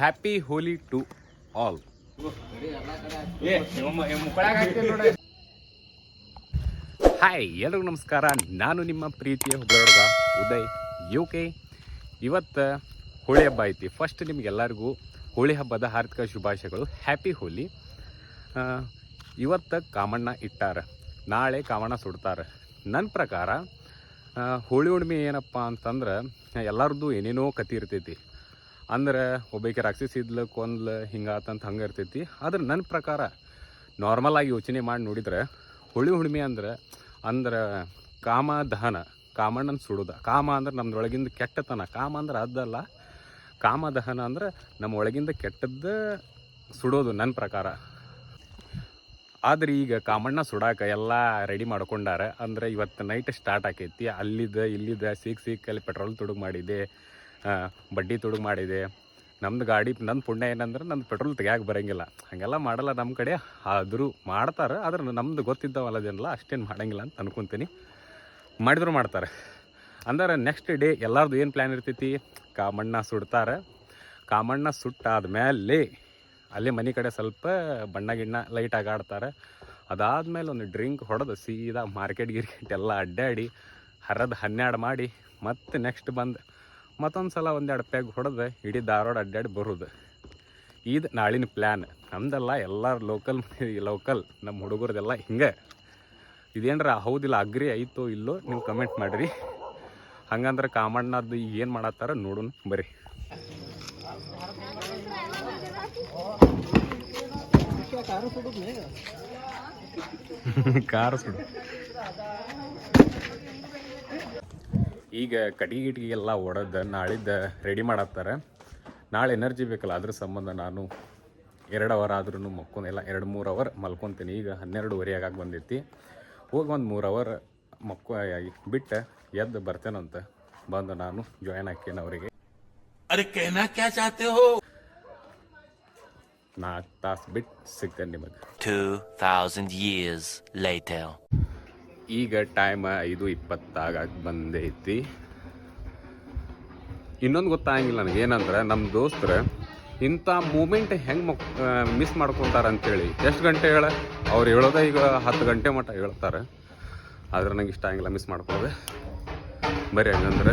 Happy Holi to all hi ಎಲ್ರಿಗೂ ನಮಸ್ಕಾರ. ನಾನು ನಿಮ್ಮ ಪ್ರೀತಿಯ ಹುಡುಗ ಉದಯ್ ಯು ಕೆ ಇವತ್ತು ಹೋಳಿ ಹಬ್ಬ ಐತಿ. ಫಸ್ಟ್ ನಿಮಗೆಲ್ಲರಿಗೂ ಹೋಳಿ ಹಬ್ಬದ ಹಾರ್ದಿಕ ಶುಭಾಶಯಗಳು. ಹ್ಯಾಪಿ ಹೋಲಿ ಇವತ್ತು ಕಾಮಣ್ಣ ಇಟ್ಟಾರ. ನಾಳೆ ಕಾಮಣ್ಣ ಸುಡ್ತಾರೆ. ನನ್ನ ಪ್ರಕಾರ ಹೋಳಿ ಹುಣ್ಣಿಮೆ ಏನಪ್ಪ ಅಂತಂದ್ರೆ ಎಲ್ಲರದ್ದು ಏನೇನೋ ಕತಿ ಇರ್ತೈತಿ. ಅಂದ್ರೆ ಒಬ್ಬಕ್ಕೆ ರಾಕ್ಷಸಿ ಇದ್ಲು, ಕೊಂದ್ಲು ಹಿಂಗಾತಂತ ಹಂಗೆ ಇರ್ತೈತಿ. ಆದ್ರೆ ನನ್ನ ಪ್ರಕಾರ ನಾರ್ಮಲ್ ಆಗಿ ಯೋಚನೆ ಮಾಡಿ ನೋಡಿದ್ರೆ, ಹೋಳಿ ಹುಣ್ಣಿಮೆ ಅಂದ್ರೆ ಅಂದ್ರೆ ಕಾಮ ದಹನ, ಕಾಮಣ್ಣನ ಸುಡುದ. ಕಾಮ ಅಂದ್ರೆ ನಮ್ದೊಳಗಿಂದ ಕೆಟ್ಟತನ. ಕಾಮ ಅಂದ್ರೆ ಅದಲ್ಲ. ಕಾಮ ದಹನ ಅಂದ್ರೆ ನಮ್ಮ ಒಳಗಿಂದ ಕೆಟ್ಟದ್ದ ಸುಡೋದು ನನ್ನ ಪ್ರಕಾರ. ಆದ್ರೆ ಈಗ ಕಾಮಣ್ಣ ಸುಡಾಕ ಎಲ್ಲ ರೆಡಿ ಮಾಡ್ಕೊಂಡಾರ. ಅಂದ್ರೆ ಇವತ್ತು ನೈಟ್ ಸ್ಟಾರ್ಟ್ ಆಕೈತಿ. ಅಲ್ಲಿದ್ದ, ಇಲ್ಲಿದ್ದ, ಸಿಕ್ ಅಲ್ಲಿ ಪೆಟ್ರೋಲ್ ತುಡುಗು ಮಾಡಿದೆ. ಬಡ್ಡಿ ತುಡುಗು ಮಾಡಿದೆ. ನಮ್ದು ಗಾಡಿ ನನ್ನ ಪುಣ್ಯ ಏನಂದ್ರೆ ನಂದು ಪೆಟ್ರೋಲ್ ತೆಗಿಯಾಕೆ ಬರಂಗಿಲ್ಲ. ಹಾಗೆಲ್ಲ ಮಾಡಲ್ಲ ನಮ್ಮ ಕಡೆ. ಆದರೂ ಮಾಡ್ತಾರೆ. ಆದ್ರೆ ನಮ್ದು ಗೊತ್ತಿದ್ದವಲ್ಲದೇನಲ್ಲ, ಅಷ್ಟೇನು ಮಾಡಂಗಿಲ್ಲ ಅಂತ ಅನ್ಕೊಂತೀನಿ. ಮಾಡಿದ್ರು ಮಾಡ್ತಾರೆ. ಅಂದ್ರೆ ನೆಕ್ಸ್ಟ್ ಡೇ ಎಲ್ಲರದ್ದು ಏನು ಪ್ಲ್ಯಾನ್ ಇರ್ತೈತಿ? ಕಾಮಣ್ಣ ಸುಡ್ತಾರೆ. ಕಾಮಣ್ಣ ಸುಟ್ಟಾದ್ಮೇಲೆ ಅಲ್ಲೇ ಮನೆ ಕಡೆ ಸ್ವಲ್ಪ ಬಣ್ಣ ಗಿಣ್ಣ ಲೈಟಾಗಿ ಆಡ್ತಾರೆ. ಅದಾದ್ಮೇಲೆ ಒಂದು ಡ್ರಿಂಕ್ ಹೊಡೆದು ಸೀದಾ ಮಾರ್ಕೆಟ್ ಗಿರ್ಕೆಟ್ ಎಲ್ಲ ಅಡ್ಡಾಡಿ ಹರದ ಹನ್ನೆರಡು ಮಾಡಿ ಮತ್ತೆ ನೆಕ್ಸ್ಟ್ ಬಂದು ಮತ್ತೊಂದು ಸಲ ಒಂದೆರಡು ಪೆಗ್ ಹೊಡೆದು ಇಡೀ ಧಾರವಾಡ ಅಡ್ಡಾಡಿ ಬರೋದು. ಇದು ನಾಳಿನ ಪ್ಲ್ಯಾನ್ ನಮ್ದೆಲ್ಲ ಎಲ್ಲರ ಲೋಕಲ್ ಲೋಕಲ್ ನಮ್ಮ ಹುಡುಗರದೆಲ್ಲ ಹಿಂಗೆ. ಇದೇನ್ರ ಹೌದಿಲ್ಲ, ಅಗ್ರಿ ಐತೋ ಇಲ್ಲೋ ನೀವು ಕಮೆಂಟ್ ಮಾಡಿರಿ. ಹಂಗಂದ್ರೆ ಕಾಮಣ್ಣದ್ದು ಏನು ಮಾಡತ್ತಾರ ನೋಡೋಣ, ಬರ್ರಿ. ಕಾರು ಸುಡು. ಈಗ ಕಟ್ಟಿಗೆ ಎಲ್ಲ ಒಡೆದು ನಾಳಿದ್ದ ರೆಡಿ ಮಾಡತ್ತಾರ ನಾಳೆ ಎನರ್ಜಿ ಬೇಕಲ್ಲ ಅದ್ರ ಸಂಬಂಧ ನಾನು ಎರಡು ಅವರ್ ಆದ್ರೂ ಮಕ್ಕೊಂದಿಲ್ಲ ಎರಡು ಮೂರು ಅವರ್ ಮಲ್ಕೊತೀನಿ. ಈಗ ಹನ್ನೆರಡುವರೆ ಆಗಾಗ ಬಂದೈತಿ. ಹೋಗಿ ಒಂದು ಮೂರು ಅವರ್ ಮಕ್ಕೊ ಬಿಟ್ಟು ಎದ್ದು ಬರ್ತೇನಂತ ಬಂದು ನಾನು ಜಾಯ್ನ್ ಹಾಕೇನೆ ಅವರಿಗೆ. ನಾಲ್ಕು ತಾಸು ಬಿಟ್ಟು ಸಿಗ್ತೇನೆ ನಿಮಗೆ. 2000 ಇಯರ್ಸ್ ಲೇಟರ್ ಈಗ ಟೈಮ್ ಐದು ಇಪ್ಪತ್ತಾಗ ಬಂದೈತಿ ಇನ್ನೊಂದು ಗೊತ್ತಾಗಿಲ್ಲ ನನಗೆ ಏನಂದ್ರೆ ನಮ್ಮ ದೋಸ್ತ್ರ ಇಂಥ ಮೂಮೆಂಟ್ ಹೆಂಗೆ ಮಕ್ ಮಿಸ್ ಮಾಡ್ಕೊತಾರೆ ಅಂತೇಳಿ ಎಷ್ಟು ಗಂಟೆ ಹೇಳ? ಅವ್ರು ಹೇಳೋದ ಈಗ ಹತ್ತು ಗಂಟೆ ಮಟ್ಟ ಹೇಳ್ತಾರೆ. ಆದ್ರೆ ನಂಗೆ ಇಷ್ಟ ಆಗಿಲ್ಲ ಮಿಸ್ ಮಾಡ್ಕೊಳ್ಳೋದೆ. ಬರೀ ಹಂಗಂದ್ರೆ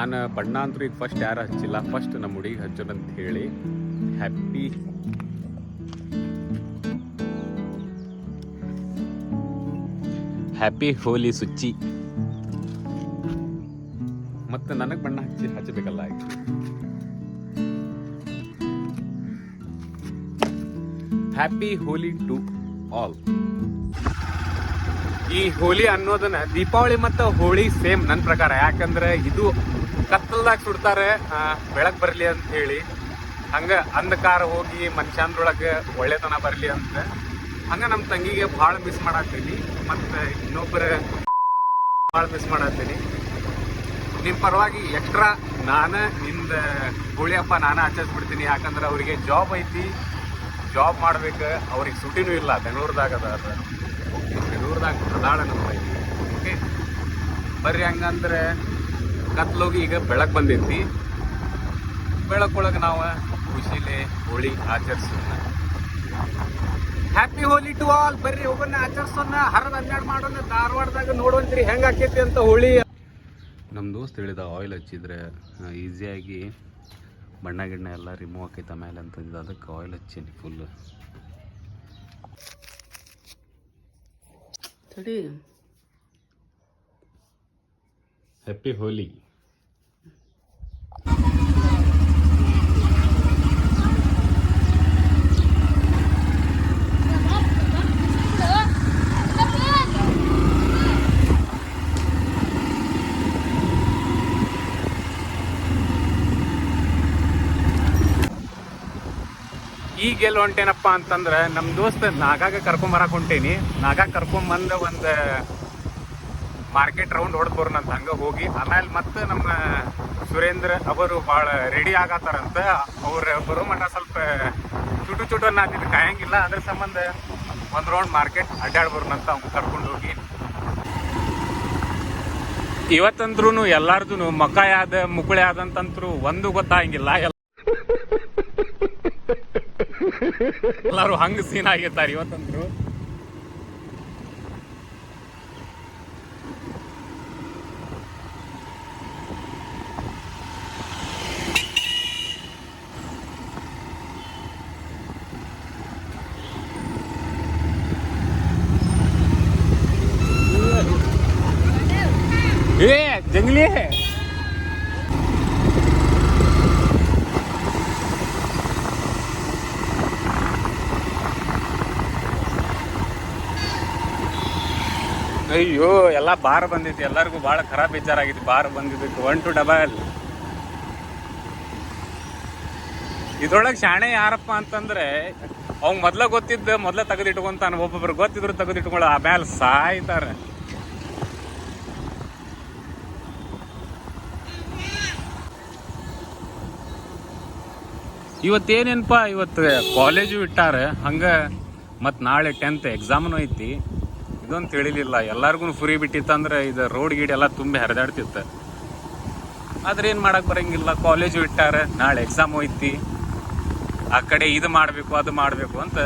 ನಾನು ಬಣ್ಣ ಅಂತೂ ಈಗ ಫಸ್ಟ್ ಯಾರು ಹಚ್ಚಿಲ್ಲ. ಫಸ್ಟ್ ನಮ್ಮ ಹುಡುಗಿ ಹಚ್ಚೋದಂತ ಹೇಳಿ. ಹ್ಯಾಪಿ ಹ್ಯಾಪಿ ಹೋಲಿ ಸುಚ್ಚಿ ಮತ್ತೆ ನನಗೆ ಬಣ್ಣ ಹಚ್ಚಿ ಹಚ್ಚಬೇಕಲ್ಲ ಆಯ್ತು. ಹ್ಯಾಪಿ ಹೋಲಿ ಟು ಆಲ್ ಈ ಹೋಲಿ ಅನ್ನೋದನ್ನ ದೀಪಾವಳಿ ಮತ್ತು ಹೋಳಿ ಸೇಮ್ ನನ್ನ ಪ್ರಕಾರ. ಯಾಕಂದ್ರೆ ಇದು ಕತ್ತಲ್ದಾಗ ಸುಡ್ತಾರೆ. ಬೆಳಕು ಬರ್ಲಿ ಅಂತ ಹೇಳಿ. ಹಂಗ ಅಂಧಕಾರ ಹೋಗಿ ಮನುಷ್ಯಂದ್ರೊಳಗೆ ಒಳ್ಳೆತನ ಬರ್ಲಿ ಅಂತ. ಹಂಗ ನಮ್ಮ ತಂಗಿಗೆ ಭಾಳ ಮಿಸ್ ಮಾಡತ್ತೀನಿ. ಮತ್ತೆ ಇನ್ನೊಬ್ಬರ ಭಾಳ ಮಿಸ್ ಮಾಡತ್ತೀನಿ. ನಿಮ್ಮ ಪರವಾಗಿ ಎಕ್ಸ್ಟ್ರಾ ನಾನು, ನಿಂದ ಗೋಳಿಯಪ್ಪ ನಾನು ಆಚರಿಸ್ಬಿಡ್ತೀನಿ. ಯಾಕಂದ್ರೆ ಅವರಿಗೆ ಜಾಬ್ ಐತಿ. ಜಾಬ್ ಮಾಡ್ಬೇಕು. ಅವ್ರಿಗೆ ಸುಟಿನೂ ಇಲ್ಲ. ಬೆಂಗಳೂರದಾಗ ಅದ ಬೆಂಗಳೂರದಾಗ ಪ್ರಧಾನ ನಮ್ಮ ಐತಿ. ಓಕೆ ಬರ್ರಿ ಹಂಗಂದ್ರೆ ಕತ್ಲೋಗಿ ಈಗ ಬೆಳಕು ಬಂದೈತಿ. ಬೆಳಕೊಳಗೆ ನಾವು ಖುಷಿಲೆ ಹೋಳಿ ಆಚರಿಸೋಣ. ಹ್ಯಾಪಿ ಹೋಲಿ ಟು ಆಲ್ ಬರ್ರಿ ಹೋಗೋಣ ಆಚರಿಸೋಣ. ಹರದ ಹನ್ನೆರಡು ಮಾಡೋಣ. ಧಾರವಾಡದಾಗ ನೋಡುವಂತ್ರಿ ಹೆಂಗ್ ಆಕೈತಿ ಅಂತ ಹೋಳಿ. ನಮ್ಮ ದೋಸ್ತ್ ಹೇಳಿದ ಆಯಿಲ್ ಹಚ್ಚಿದ್ರೆ ಈಸಿಯಾಗಿ ಬಣ್ಣ ಗಿಣ್ಣ ಎಲ್ಲ ರಿಮೂವ್ ಆಕೈತೆ ಮೇಲೆ ಅಂತಂದಿದ್ದು ಅದಕ್ಕೆ ಆಯಿಲ್ ಹಚ್ಚೀನಿ ಫುಲ್ ತಡಿ. ಹ್ಯಾಪಿ ಹೋಲಿ ಈಗ ಹೊಂಟೇನಪ್ಪ ಅಂತಂದ್ರೆ ನಮ್ಮ ದೋಸ್ತ ನಾಗಾಗ ಕರ್ಕೊಂಬರಕ್ ಹೊಂಟೇನಿ. ನಾಗಾಗ ಕರ್ಕೊಂಬಂದ ಒಂದು ಮಾರ್ಕೆಟ್ ರೌಂಡ್ ಹೊಡೆದು ಬರೋಣಂತ ಹಂಗ ಹೋಗಿ, ಆಮೇಲೆ ಮತ್ತೆ ನಮ್ಮ ಸುರೇಂದ್ರ ಅವರು ಭಾಳ ರೆಡಿ ಆಗತ್ತಾರಂತ. ಅವ್ರು ಬರೋ ಮಟ್ಟ ಸ್ವಲ್ಪ ಚುಟು ಚುಟು ನಾದಿದ್ದು ಕಾಯಂಗಿಲ್ಲ, ಅದ್ರ ಸಂಬಂಧ ಒಂದು ರೌಂಡ್ ಮಾರ್ಕೆಟ್ ಅಡ್ಡಾಡಿ ಬರೋಣ ಅಂತ ಅವ್ನು ಕರ್ಕೊಂಡು ಹೋಗಿ. ಇವತ್ತಂದ್ರೂ ಎಲ್ಲಾರ್ದು ಮಕ ಯಾದ ಮುಕುಳೆ ಯಾದಂತಂತ್ರು ಒಂದು ಗೊತ್ತಾಗಿಲ್ಲ ಎಲ್ಲರೂ ಹಂಗೆ ಸೀನ್ ಆಗಿರ್ತಾರೆ ಇವತ್ತಂದ್ರು. ಅಯ್ಯೋ, ಎಲ್ಲ ಬಾರ್ ಬಂದಿತ್ತು. ಎಲ್ಲರಿಗೂ ಭಾಳ ಖರಾಬ್ ವಿಚಾರಾಗಿತ್ತು ಬಾರ್ ಬಂದಿದ್ದಕ್ಕೆ ಒನ್ ಟು ಡಬಲ್ ಇದ್ರೊಳಗೆ ಶಾಣೆ ಯಾರಪ್ಪ ಅಂತಂದ್ರೆ ಅವ್ನ್ ಮೊದ್ಲ ಗೊತ್ತಿದ್ದ, ಮೊದ್ಲ ತೆಗೆದಿಟ್ಕೊಂತಾನ ಒಬ್ಬೊಬ್ರು ಗೊತ್ತಿದ್ರು ತೆಗೆದಿಟ್ಕೊಳ್ಳೋ ಆಮೇಲೆ ಸಾಯ್ತಾರೆ. ಇವತ್ತೇನೇನಪ್ಪ ಇವತ್ತು ಕಾಲೇಜು ಇಟ್ಟಾರೆ? ಹಂಗೆ ಮತ್ತು ನಾಳೆ ಟೆಂತ್ ಎಕ್ಸಾಮ್ನು ಐತಿ. ಇದೊಂದು ತಿಳಿಲಿಲ್ಲ. ಎಲ್ಲರಿಗೂ ಫ್ರೀ ಬಿಟ್ಟಿತ್ತಂದ್ರೆ ಇದು ರೋಡ್ ಗೀಡ್ ಎಲ್ಲ ತುಂಬಿ ಹರಿದಾಡ್ತಿತ್ತು. ಆದ್ರೆ ಏನು ಮಾಡಕ್ ಬರಂಗಿಲ್ಲ. ಕಾಲೇಜು ಇಟ್ಟಾರ ನಾಳೆ ಎಕ್ಸಾಮ್ ಹೋಯ್ತಿ. ಆ ಕಡೆ ಇದು ಮಾಡಬೇಕು, ಅದು ಮಾಡಬೇಕು ಅಂತ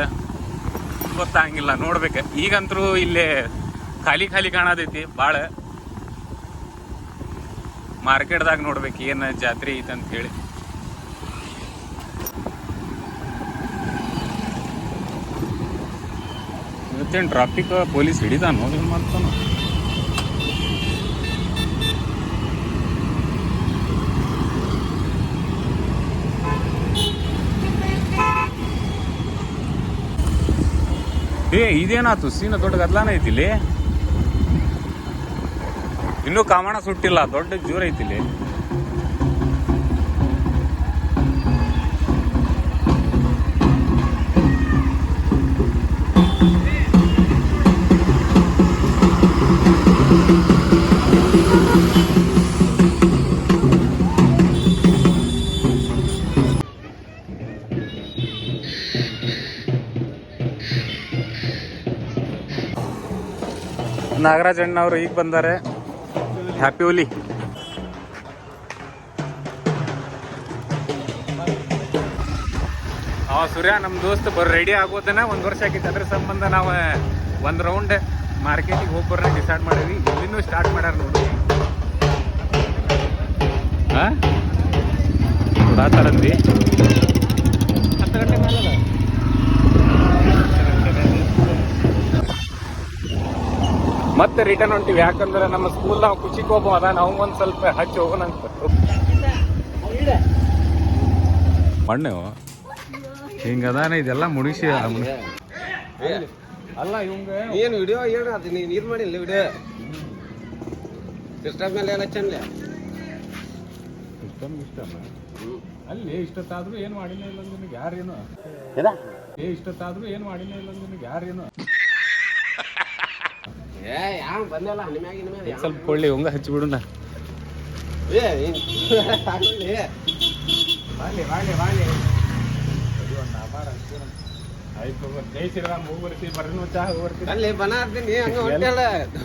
ಗೊತ್ತಾಗಿಲ್ಲ ನೋಡ್ಬೇಕು. ಈಗಂತರೂ ಇಲ್ಲೇ ಖಾಲಿ ಖಾಲಿ ಕಾಣತೈತಿ ಭಾಳ ಮಾರ್ಕೆಟ್ದಾಗ ನೋಡ್ಬೇಕು ಏನು ಜಾತ್ರೆ ಐತೆ ಅಂತ ಹೇಳಿ. ಇವತ್ತೇನು ಟ್ರಾಫಿಕ್ ಪೊಲೀಸ್ ಹಿಡಿದಾನೋ ಏನು ಮಾಡ್ತಾನ ಏ ಇದೇನಾತು ಸೀನ ದೊಡ್ಡ ಗದ್ಲಾನ ಐತಿಲ್ಲಿ ಇನ್ನೂ ಕಾಮಣ ಸುಟ್ಟಿಲ್ಲ, ದೊಡ್ಡ ಜೋರ್ ಐತಿಲ್ಲಿ ನಾಗರಾಜ್ ಅಣ್ಣವರು ಈಗ ಬಂದಾರೆ. ಹ್ಯಾಪಿ ಓಲಿ ಅವ ಸೂರ್ಯ ನಮ್ಮ ದೋಸ್ತ್ ಬರ್ ರೆಡಿ ಆಗೋದನ್ನ ಒಂದು ವರ್ಷ ಆಗಿತ್ತು ಅದ್ರ ಸಂಬಂಧ ನಾವು ಒಂದು ರೌಂಡ್ ಮಾರ್ಕೆಟಿಗೆ ಹೋಗಿ ಬರೋಣ ಡಿಸೈಡ್ ಮಾಡೀವಿ ಇಲ್ಲಿನೂ ಸ್ಟಾರ್ಟ್ ಮಾಡ್ಯಾರ ನೋಡಿ. ಹಾ ಕೊಡಾತಾರಂದಿ ಹತ್ತು ಗಂಟೆ ಮೇಲೆ ಅದ. ಮತ್ತೆ ರಿಟರ್ನ್ ಹೊಂಟಿವಿ. ಯಾಕಂದ್ರೆ ನಮ್ಮ ಸ್ಕೂಲ್ ನಾವು ಖುಷಿಗೆ ಅದ ನಾವು ಒಂದ್ ಸ್ವಲ್ಪ ಹಚ್ಚಿ ಹೋಗೋಣ ಅಂತ ಮಣ್ಣು? ಹಿಂಗದಾನ ಇದೆಲ್ಲ ಮುಡಿಸಿ ಅಲ್ಲ ಇವಂಗ ಏನು ವಿಡಿಯೋ ಏನು ಅದು ನೀನು ಇದು ಮಾಡಿಲ್ಲ ವಿಡಿಯೋ. ಸಿಸ್ಟಮ್ ಮೇಲೆ ಎಲ್ಲ ಚಂದ ಇಷ್ಟೊಂದು ಇಷ್ಟನ ಅಲ್ಲಿ ಇಷ್ಟೊತ್ತಾದ್ರೂ ಏನು ಮಾಡಿಲ್ಲ ಇಲ್ಲ ನಿನಗೆ ಯಾರೇನು? ಏ ಇಷ್ಟೊತ್ತಾದ್ರೂ ಏನು ಮಾಡಿಲ್ಲ ಇಲ್ಲ ನಿನಗೆ ಯಾರೇನು ಏ ಯಾವ ಬಂದಲ್ಲ ನಿಮ್ಯಾಗ ನಿಮ್ಯಾಗ ಯಾವ- ಸ್ವಲ್ಪ ಕೊಳ್ಳಿ ಹಂಗ ಹಚ್ಚಿಬಿಡುನ ಏ ನೀನ್ ಆಗ್ಲಿ. ಬಾಲಿ ಬಾಲಿ ಬಾಲಿ ಆಯ್ತು ಜೈ ಶ್ರೀರಾಮ್ ಹೋಗಿ ಬರ್ತೀವಿ ಬರ್ರಿ ಚಾ ಹೋಗಿ ಬರ್ತೀವಿ ಅಲ್ಲಿ ಬನ ಹಾಕ್ತೀನಿ ಹಂಗ ಹೊಂಟಲ್ಲ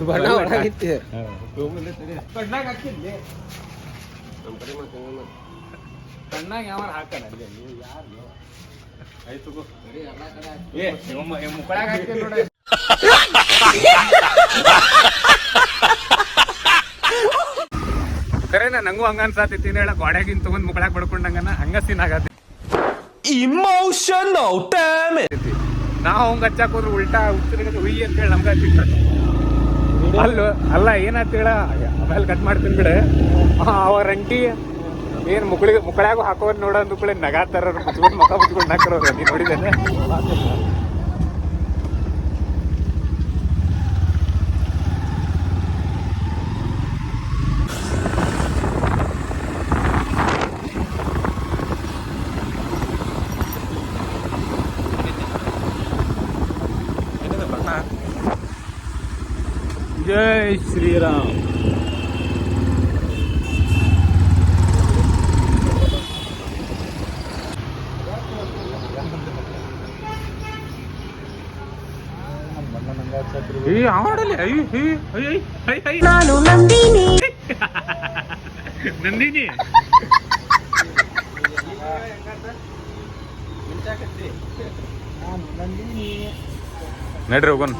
ಬಣ್ಣ ಹೊಡಾಗಿತ್ತು ಕಣ್ಣಾಗ ಯಾವ ಹಾಕಲ್ಲ? ಅಲ್ಲಿ ಯಾರು? ಆಯ್ತು ಮುಕ್ಕಳಾಗ ಹಾಕ್ತೀನಿ ನೋಡ ಕರೆನ ನಂಗೂ ಹಂಗ ಅನ್ಸಾತೈತಿ ಹೇಳ ಗೋಡ್ಯಾಗಿನ್ ತಗೊಂಡ್ ಮುಗಳಾಗ ಬಡ್ಕೊಂಡಂಗನ ಹಂಗ ಸೀನ್ ಆಗತ್ತೆ. ಇಮೋಷನ್ ನಾವ್ ಹಂಗ ಹಚ್ಚಾಕ್ ಹೋದ್ರೆ ಉಲ್ಟಾ ಉತ್ತರ ಹುಯಿ ಅಂತ ಹೇಳಿ ನಮ್ಗೆ ಹಚ್ಚಿಟ್ಟ ಅಲ್ಲ ಅಲ್ಲ ಏನಾಯ್ತು ಹೇಳ? ಆಮೇಲೆ ಕಟ್ ಮಾಡ್ತೀನಿ ಬಿಡ. ಅವ್ರ ಅಂಟಿ ಏನ್ ಮುಕ್ಕಳಿಗೆ ಮುಕ್ಕಳಾಗ ಹಾಕೋರ್ ನೋಡ ಅಂದ್ಕೂಳೆ ನಗಾತಾರ ಮುಚ್ಕೊಂಡು ಮುಖ ಮುಚ್ಕೊಂಡು ಹಾಕಿರೋರು. ನೀ ನೋಡಿದ್ದೇನೆ ಅಯ್ಯೋ ಅಯ್ಯೋ ನಾನು ನಂದಿನಿ. ನಂದಿನಿ. ನಡ್ರಿ ಹೋಗೋಣ.